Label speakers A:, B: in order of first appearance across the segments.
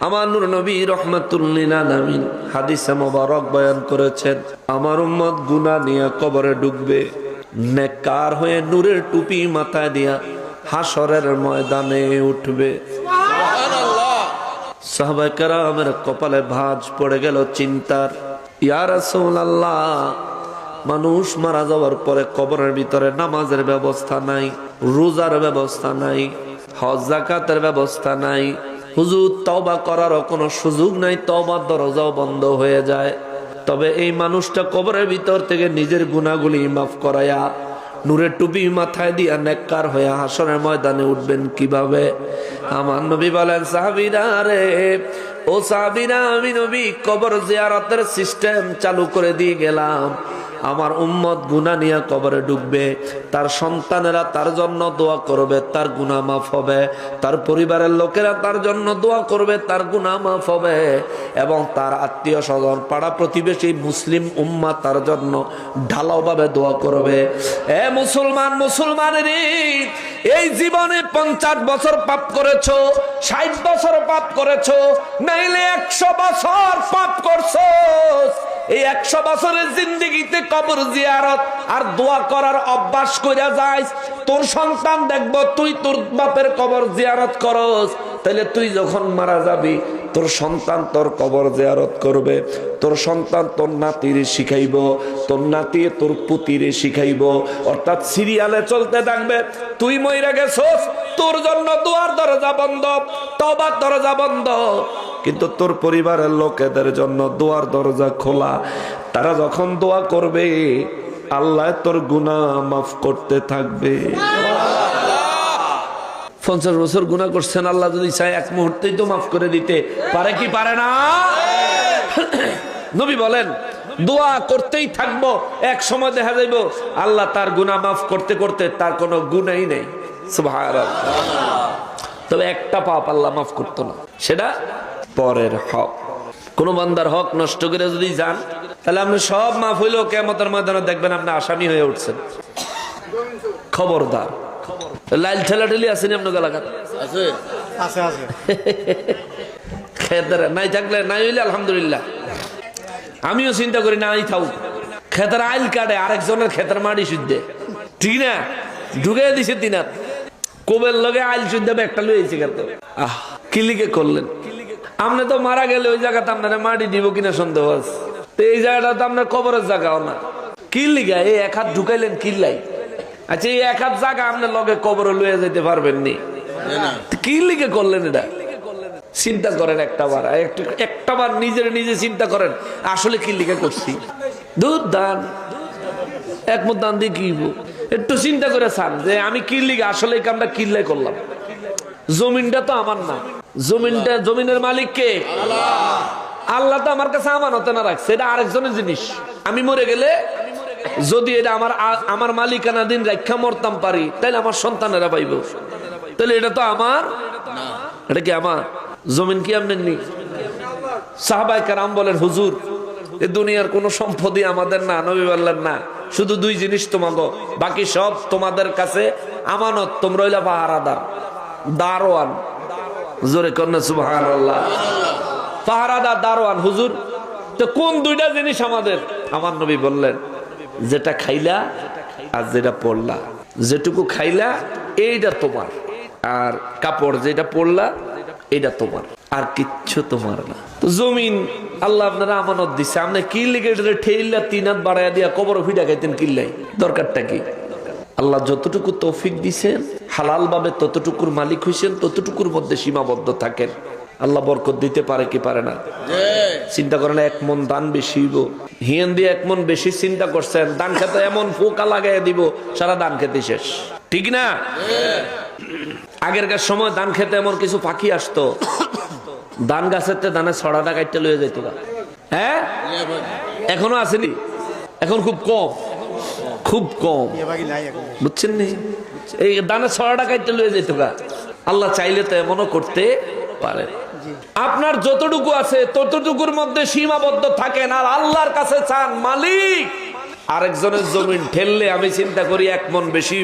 A: আমার নূর নবী রহমাতুল্লিন আলামিন হাদিসে মোবারক বয়ান করেছেন আমার উম্মত গুনাহ নিয়ে কবরে ডুববে নেকার হয়ে নূরের টুপি মাথায় দিয়া হাসরের ময়দানে উঠবে। সাহাবায়ে কেরামের কপালে ভাঁজ পড়ে গেল চিন্তার ইয়া রাসূলুল্লাহ মানুষ মারা যাওয়ার পরে কবরের ভিতরে নামাজের ব্যবস্থা নাই রোজার ব্যবস্থা নাই হজ জাকাতের ব্যবস্থা নাই হুজুর, তওবা করারও কোনো সুযোগ নাই, তওবার দরজাও বন্ধ হয়ে যায়। তবে এই মানুষটা কবরের ভিতর থেকে নিজের গুণাগুলি মাফ করায়া, নূরের টুপি মাথায় দিয়া নেককার হয়ে হাসনের ময়দানে উঠবেন কীভাবে? আমার নবী বলেন, সাহাবিরা রে, ও সাহাবিরা, আমি নবী কবর জিয়ারতের সিস্টেম চালু করে দিয়ে গেলাম। আমার উম্মত গুনা নিয়ে কবরে ডুববে, তার সন্তানেরা তার জন্য দোয়া করবে, তার গুনা মাফ হবে, তার পরিবারের লোকেরা তার জন্য দোয়া করবে, তার গুনা মাফ হবে এবং তার আত্মীয় স্বজন, পাড়া প্রতিবেশী মুসলিম উম্মা তার জন্য ঢালাওভাবে দোয়া করবে। এ মুসলমান মুসলমানের এই জীবনে পঞ্চাশ বছর পাপ করেছ, ষাট বছর পাপ করেছ, নাইলে একশো বছর পাপ করছ এই একশো বছরের জিন্দিগিতে কবর জিয়ারত আর দোয়া করার অভ্যাস কইরা যাইস, তোর সন্তান দেখব, তুই তোর বাপের কবর জিয়ারত করস। তাহলে তুই যখন মারা যাবি, তোর সন্তান তোর কবর জিয়ারত করবে, তোর সন্তান তোর নাতিরে শিখাইব, তোর নাতি তোর পুতিরে শিখাইব। অর্থাৎ সিরিয়ালে চলতে থাকবে, তুই মইরা গেছস, তোর জন্য দুয়ার দরজা বন্ধ তবার দরজা বন্ধ। কিন্তু তোর পরিবারের লোকেদের জন্য দোয়ার দরজা খোলা। তারা যখন দোয়া করবে, আল্লাহ তোর গুনাহ মাফ করতে থাকবে। পঞ্চাশ বছর গুণা করছেন, আল্লাহ যদি চায় এক মুহূর্তেই তো মাফ করে দিতে। পারে কি পারে না? নবী বলেন, দোয়া করতেই থাকব, এক সময় দেখা যাইব, আল্লাহ তার গুনাহ মাফ করতে করতে তার কোনো গুণাই নেই। তবে একটা পাপ আল্লাহ মাফ করতো না। সেটা পরের হক। কোন বান্দার হক নষ্ট করে যদি যান তাহলে আপনি সব মাফ হইলেও কেমতের ময়দানে দেখবেন আপনি আসামি হয়ে উঠছেন। খবরদার। লাইল ঠেলা ঠেলি আসেনি আপনার এলাকার নাই থাকলে নাই হইলে আলহামদুলিল্লাহ। আমিও চিন্তা করি নাই থাক খেতার আইল কাটে আরেকজনের খেতার মাটি শুদ্ধে। ঠিক না? ঢুকে দিছে তিনার। কোবের লগে আইল শুদ্ধে একটা লুয়েছে খেত আহ কিলিকে করলেন? আপনি তো মারা গেলে ওই জায়গাতে আপনারা মাটি দিব কিনা সন্দেহ আছে। তো এই জায়গাটা তো আপনার কবরের জায়গাও না। কিল্লিগা এই এক হাত ঢুকাইলেন কিল্লাই আচ্ছা এই এক হাত জায়গা আপনার লগে কবরে লইয়া যেতে পারবেন নি। কি লিখে করলেন এটা? চিন্তা করেন একটা বার একটু বার নিজের নিজে চিন্তা করেন আসলে কি লিখে করছি। দুধ দান। একমত দান দিয়ে কি একটু চিন্তা করে চান যে আমি কি লিখে আসলে কামটা কিল্লাই করলাম? জমিনটা তো আমার না। জমিনটা জমিনের মালিক কে আল্লাহ তো আমার কাছে আমানতে না রাখছে এটা আরেকজনের জিনিস। আমি মরে গেলে যদি এটা আমার আমার মালিকানা দিন রক্ষা মরতাম পারি তাহলে আমার সন্তানেরা পাইব। তাহলে এটা তো আমার? এটা কি আমার? জমিন কি আপনি নি? সাহাবাই কারাম বলেন হুজুর এ দুনিয়ার কোন সম্পদই আমাদের না নবী বললেন না। শুধু দুই জিনিস তোমাকে বাকি সব তোমাদের কাছে আমানত তোমরা হইলা পাহারাদার দারোয়ান জোরে কন্যা সুবাহান পাহারাদার দারোয়ান, হুজুর, তো কোন দুইটা জিনিস আমাদের? আমার নবী বললেন, যেটা খাইলা আর যেটা পড়লা। যেটুকু খাইলা, এইটা তোমার। আর কাপড় যেটা পড়লা এটা তোমার। আর কিচ্ছু তোমার না। তো জমিন, আল্লাহ আপনারা আমানত দিচ্ছে আপনি কি লিখে ঠেইলা তিন হাত বাড়াইয়া দিয়া কবর ফিডা খাইতেন, কিল্লাই। দরকারটা কি? আল্লাহ যতটুকু তৌফিক দিছেন হালাল ভাবে ততটুকুর মালিক হইছেন ততটুকুর মধ্যে সীমাবদ্ধ থাকেন। আল্লাহ বরকত দিতে পারে কি পারে না? চিন্তা করেন এক মন দান বেশি হইব। হিয়েন দিয়ে এক মন বেশি চিন্তা করছেন দান খেতে এমন ফোকা লাগাই দিব সারা দান খেতে শেষ। ঠিক না? আগেরকার সময় ধান খেতে এমন কিছু পাখি আসতো ধান গাছের তে ধানের ছড়াটা কাটতে লয়ে যেত গা। হ্যাঁ? এখনও আসেনি? এখন খুব কম। খুব কম। বুঝছেন নি? এই দানের ছড়াটা কাটতে লয়ে যেত গা। আল্লাহ চাইলে তো এমনও করতে পারে। আপনার যতটুকু আছে ততটুকুর মধ্যে সীমাবদ্ধ থাকেন আর আল্লাহর কাছে চান মালিক। আরেকজনের জমিন ঠেললে আমি চিন্তা করি এক মন বেশি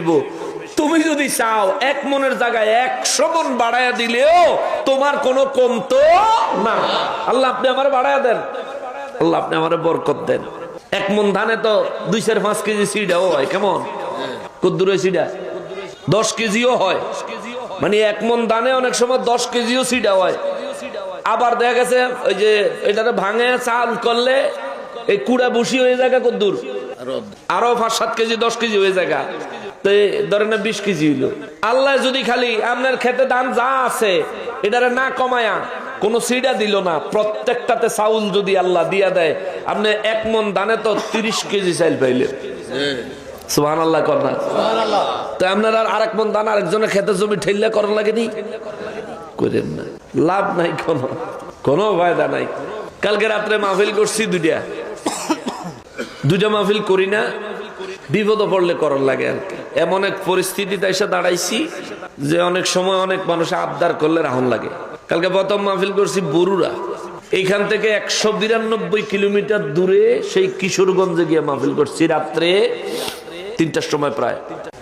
A: তুমি যদি চাও এক মনের জায়গায় একশো মন বাড়াইয়া দিলেও তোমার কোনো কমতো না। আল্লাহ আপনি আমার বাড়াইয়া দেন। আল্লাহ আপনি আমার বরকত দেন। এক মন ধানে তো দুই চার পাঁচ কেজি সিডাও হয় কেমন? কদ্দুর সিডা? দশ কেজিও হয়। মানে এক মন দানে অনেক সময় দশ কেজিও সিডা হয়। আবার দেখা গেছে ওই যে এটাতে ভাঙে চাল করলে এই কুড়া বসি হয়ে জায়গা কদ্দুর। আরও পাঁচ সাত কেজি দশ কেজি হয়ে জায়গা তো ধরেন বিশ কেজি হইল। আল্লাহ যদি খালি আপনার খেতে দান যা আছে এটারে না কমায়া কোন সিডা দিল না প্রত্যেকটাতে চাউল যদি আল্লাহ দিয়া দেয় আপনি এক মন দানে তো তিরিশ কেজি চাইল পাইলেন। সুহান আল্লাহ না। তো আর মন দান জমি লাগেনি করেন লাভ নাই কোনো। নাই। কালকে রাত্রে মাহফিল করছি দুইটা। করি না। বিপদ পড়লে করার লাগে আর এমন এক পরিস্থিতিতে এসে দাঁড়াইছি যে অনেক সময় অনেক মানুষ আবদার করলে রাহন লাগে। কালকে প্রথম মাহফিল করছি বরুরা এইখান থেকে একশো বিরানব্বই কিলোমিটার দূরে সেই কিশোরগঞ্জে গিয়ে মাহফিল করছি। রাত্রে তিনটার সময় প্রায়।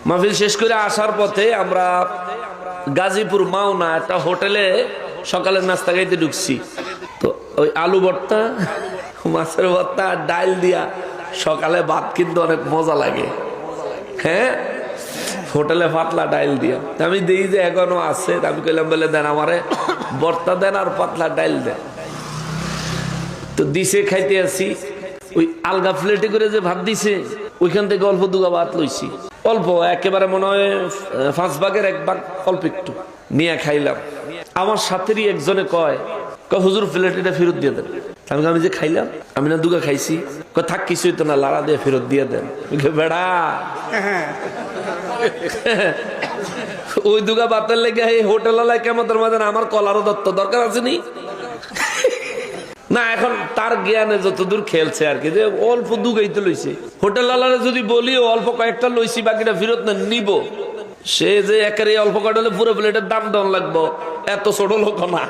A: মাহফিল শেষ করে আসার পথে আমরা গাজীপুর মাওনা একটা হোটেলে সকালের নাস্তা খাইতে ঢুকছি। তো ওই আলু ভর্তা, মাছের ভর্তা ডাইল দিয়া সকালে ভাত কিন্তু অনেক মজা লাগে। হ্যাঁ? হোটেলে পাতলা ডাইল দিয়া। আমি দেখি যে এখনও আছে আমি কইলাম, বলে দেন আমারে ভর্তা দেন আর পাতলা ডাইল দেন। তো দিছে, খাইতে আসি। ওই আলগা প্লেটে করে যে ভাত দিছে ওইখান থেকে অল্প দুগা ভাত লইছি। অল্প, একেবারে মনে হয় পাঁচ ভাগের এক ভাগ অল্প একটু নিয়ে খাইলাম। আমার সাথেরই একজনে কয় হুজুর প্লেট এটা ফেরত দিয়ে দেন। আমি যে খাইলাম, আমি না দুগা খাইছি। থাক কিছুই তো না, লাড়া দিয়ে ফেরত দিয়ে দেন। বেড়া। ওই দুগা বাতের লেগে হোটেল কেমন মাঝে আমার কলারও দত্ত দরকার আছে নি? না, এখন তার জ্ঞানে যতদূর খেলছে আর কি, যে অল্প দুগাই তো লইছে। হোটেল আলারে যদি বলি অল্প কয়েকটা লইছি, বাকিটা ফেরত না, নিব। সে যে একের অল্প কয়টা হলে পুরো প্লেটের দাম দেওয়ান লাগবো, এত ছোট লোক না।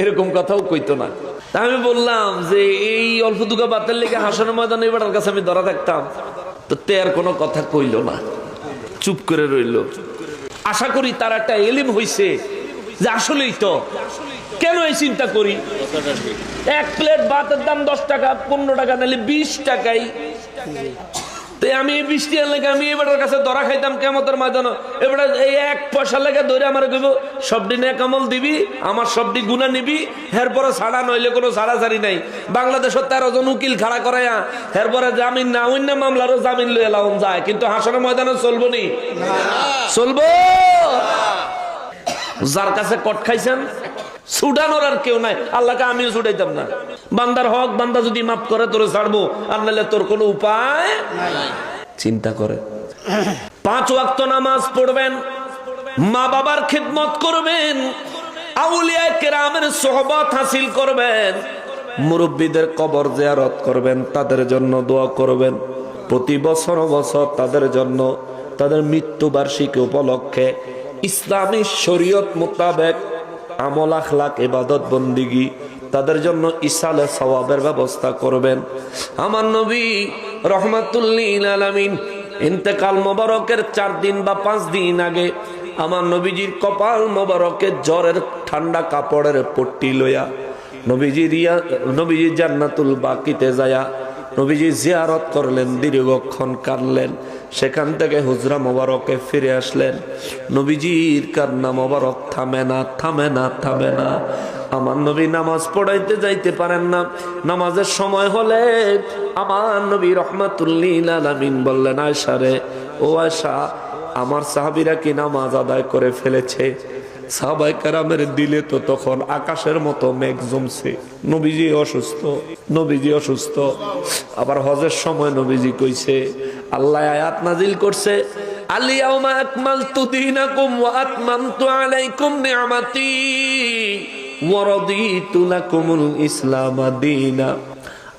A: এরকম কথাও কইতো না। তা আমি বললাম যে, এই অল্প দুগা বাতের লেগে হাসানোর ময়দান এবার কাছে আমি ধরা থাকতাম। তো তে আর কোনো কথা কইলো না। চুপ করে রইল। আশা করি তার একটা এলিম হইছে। যে আসলেই তো। কেন এই চিন্তা করি? এক প্লেট ভাতের দাম দশ টাকা, পনেরো টাকা, নাহলে বিশ টাকাই। আমি এই বৃষ্টি লেগে আমি এবারের কাছে ধরা খাইতাম? কেমতের ময়দানে। এবারে এই এক পয়সা লেগে ধরে আমার কইব সবডি নে কামল দিবি, আমার সবডি গুণা নিবি, এরপরে ছাড়া নইলে কোনো ছাড়া ছাড়ি নাই। বাংলাদেশের তেরো জন উকিল খাড়া করাইয়া এরপরে জামিন না অন্য মামলারও জামিন লইয়া যায়। কিন্তু হাসনের ময়দানে চলবো নি? চলবো? যার কাছে কট খাইছেন, ছুটানোর আর কেউ নাই। আল্লাহকে আমিও ছুটাইতাম না। বান্দার হক, বান্দা যদি মাফ করে, তোরে ছাড়বো। আর নাহলে তোর কোনো উপায় চিন্তা করে। পাঁচ ওয়াক্ত নামাজ পড়বেন, মা বাবার খিদমত করবেন আউলিয়া কেরামের সোহবত হাসিল করবেন, মুরব্বীদের কবর জিয়ারত করবেন, তাদের জন্য দোয়া করবেন। প্রতি বছর বছর তাদের জন্য, তাদের মৃত্যু বার্ষিকী উপলক্ষে ইসলামী শরীয়ত মোতাবেক আমল আখলাক, ইবাদত বন্দিগি, তাদের জন্য ইসালে সওয়াবের ব্যবস্থা করবেন। আমার নবী রহমাতুল্লিল আলামিন ইন্তেকাল মোবারকের চার দিন বা পাঁচ দিন আগে আমার নবীজির কপাল মোবারকের জ্বরের ঠান্ডা কাপড়ের পট্টি লইয়া নবীজি রিয়া নবীজি জান্নাতুল বাকিতে যায়া নবীজি জিয়ারত করলেন, দীর্ঘক্ষণ কাঁদলেন, সেখান থেকে হুজরা মোবারকে ফিরে আসলেন। নবীজির কান্না মোবারক থামে না থামে না থামে না। আমার নবী নামাজ পড়াইতে যাইতে পারেন না। নামাজের সময় হলে আমার নবী রহমাতুল্লিল আলামিন বললেন আয়সা রে, ও আয়সা আমার সাহাবিরা কি নামাজ আদায় করে ফেলেছে? সাহাবাই কারামের দিলে তো তখন আকাশের মতো মেঘ জমছে। নবীজি অসুস্থ নবীজি অসুস্থ। আবার হজের সময় নবীজি কইছে, আল্লাহ আয়াত নাজিল করছে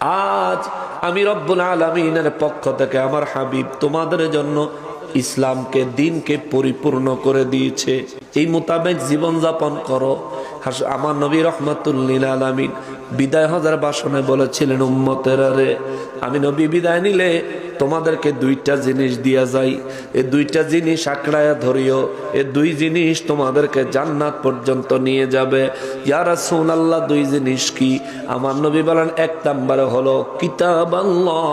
A: আজ আমি রব্বুল আলমিনের পক্ষ থেকে আমার হাবিব তোমাদের জন্য ইসলামকে, দিনকে পরিপূর্ণ করে দিয়েছে। এই মোতাবেক জীবন যাপন করো আমার নবী রহমাতুল্লিল আলামিন বিদায় হাজার বাসনে বলেছিলেন, উম্মতের আরে আমি নবী বিদায় নিলে তোমাদেরকে দুইটা জিনিস দিয়া যাই। এই দুইটা জিনিস আঁকড়ায়া ধরিও। এই দুই জিনিস তোমাদেরকে জান্নাত পর্যন্ত নিয়ে যাবে। ইয়ারা আল্লাহ দুই জিনিস কি? আমার নবী বলেন, এক নাম্বারে হলো কিতাব আল্লাহ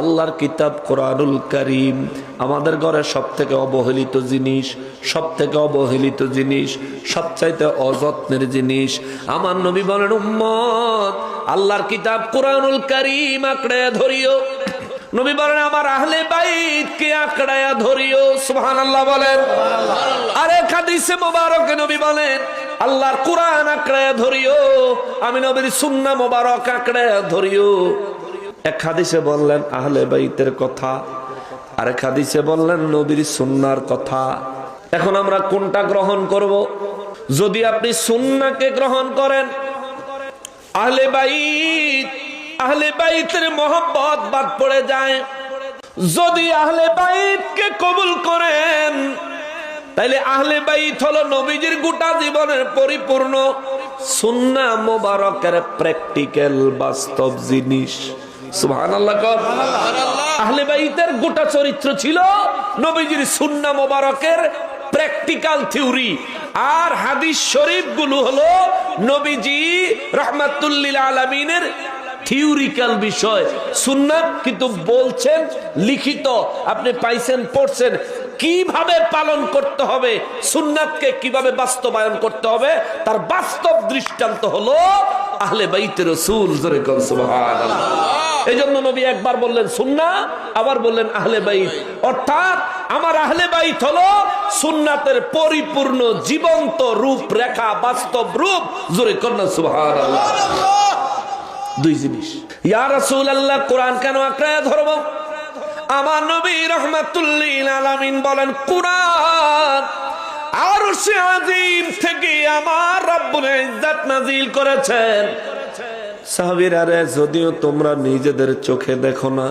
A: আল্লাহর কিতাব কোরআনুল করিম আমাদের ঘরে সব থেকে অবহেলিত জিনিস সব থেকে অবহেলিত জিনিস সবচাইতে অযত্নের জিনিস। আমার নবী বলেন উম্মত আল্লাহর কিতাব কোরআনুল করিম আঁকড়ে ধরিও। নবী বলেন আমার আহলে বাইত কে আঁকড়ায়া ধরিও। সুবহানাল্লাহ বলেন। আরে হাদিসে মোবারকে নবী বলেন আল্লাহর কোরআন আঁকড়ায়া ধরিও আমি নবীর সুন্নাহ মোবারক আঁকড়ায়া ধরিও। এক হাদিসে বললেন, আহলে বাইতের কথা। আরেক হাদিসে বললেন, নবীর সুন্নার কথা। এখন আমরা কোনটা গ্রহণ করব? যদি আপনি সুন্নাকে গ্রহণ করেন, আহলে বাইত, আহলে বাইতের মোহব্বত বাদ পড়ে যায়। যদি আহলে বাইতকে কবুল করেন, তাইলে আহলে বাইত হলো নবীজির গোটা জীবনের পরিপূর্ণ সুন্না মোবারকের প্র্যাকটিক্যাল বাস্তব জিনিস। থিওরিক্যাল বিষয়। কিন্তু বলছেন, লিখিত। আপনি পাইছেন, পড়ছেন। কীভাবে পালন করতে হবে? সুন্নাতকে কীভাবে বাস্তবায়ন করতে হবে? তার বাস্তব দৃষ্টান্ত হলো আহলে বাইতে রসুল। এই জন্য নবী একবার বললেন সুন্না আবার বললেন, আহলে বাইত। অর্থাৎ আমার আহলে বাইত হলো সুন্নাতের পরিপূর্ণ জীবন্ত রূপ রেখা বাস্তব রূপ। জোরে কন্যা সুহার দুই জিনিস। ইয়া রাসূল আল্লাহ কোরআন কেন আঁকড়ায় ধরব? আমার নবী রহমাতুল্লিল আলামিন বলেন, কোরআন আর সে থেকে আমার রব্বুল ইজ্জত নাজিল করেছেন। সাহাবিরারে যদিও তোমরা নিজেদের চোখে দেখো না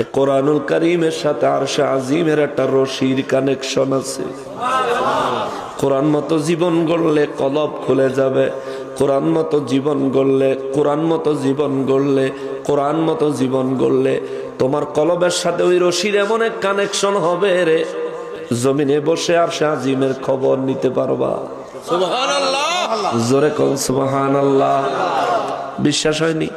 A: এ কোরআনুল করিমের সাথে আর সে আজিমের একটা রশির কানেকশন আছে। কোরআন মতো জীবন গড়লে কলব খুলে যাবে কোরআন মতো জীবন গড়লে কোরআন মতো জীবন গড়লে কোরআন মতো জীবন গড়লে তোমার কলবের সাথে ওই রশির এমন এক কানেকশন হবে রে। জমিনে বসে আর সে আজিমের খবর নিতে পারবা। জোরে কন সুবহান আল্লাহ বিশ্বাস হয়নি।